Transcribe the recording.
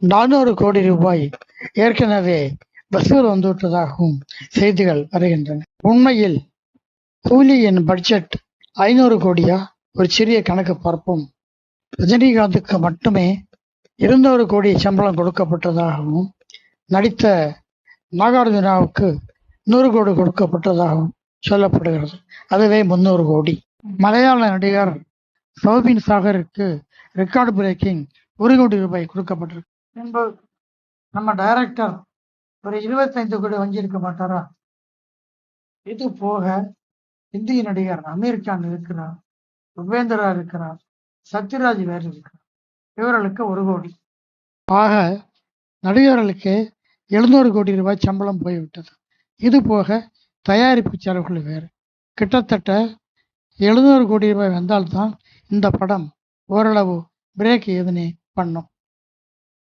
நானூறு கோடி ரூபாய் ஏற்கனவே வசூல் வந்துவிட்டதாகவும் செய்திகள் வருகின்றன. உண்மையில் கூலியின் பட்ஜெட் ஐநூறு கோடியா? ஒரு சிறிய கணக்கு பார்ப்போம். ரஜினிகாந்துக்கு மட்டுமே இருநூறு கோடி சம்பளம் கொடுக்கப்பட்டதாகவும் நடித்த நாகார்ஜுனாவுக்கு நூறு கோடி கொடுக்கப்பட்டதாகவும் சொல்லப்படுகிறது. அதுவே முன்னூறு கோடி. மலையாள நடிகர் சௌபின் சாகருக்கு ரெக்கார்டு பிரேக்கிங் ஒரு கோடி ரூபாய் கொடுக்கப்பட்டிருக்கு. பின்பு நம்ம டைரக்டர் ஒரு இருபத்தைந்து கோடி வாங்கியிருக்க மாட்டாரா? இது போக இந்திய நடிகர் அமீர் கான் இருக்கிறார் உபேந்திரா இருக்கிறார் சத்யராஜ் வேறு இருக்கிறார். இவர்களுக்கு ஒரு கோடி. ஆக நடிகர்களுக்கு எழுநூறு கோடி ரூபாய் சம்பளம் போய்விட்டது. இது போக தயாரிப்பு செலவுகள் வேறு. கிட்டத்தட்ட எழுநூறு கோடி ரூபாய் வந்தால்தான் இந்த படம் ஓரளவு பிரேக் எதுனே பண்ணும்.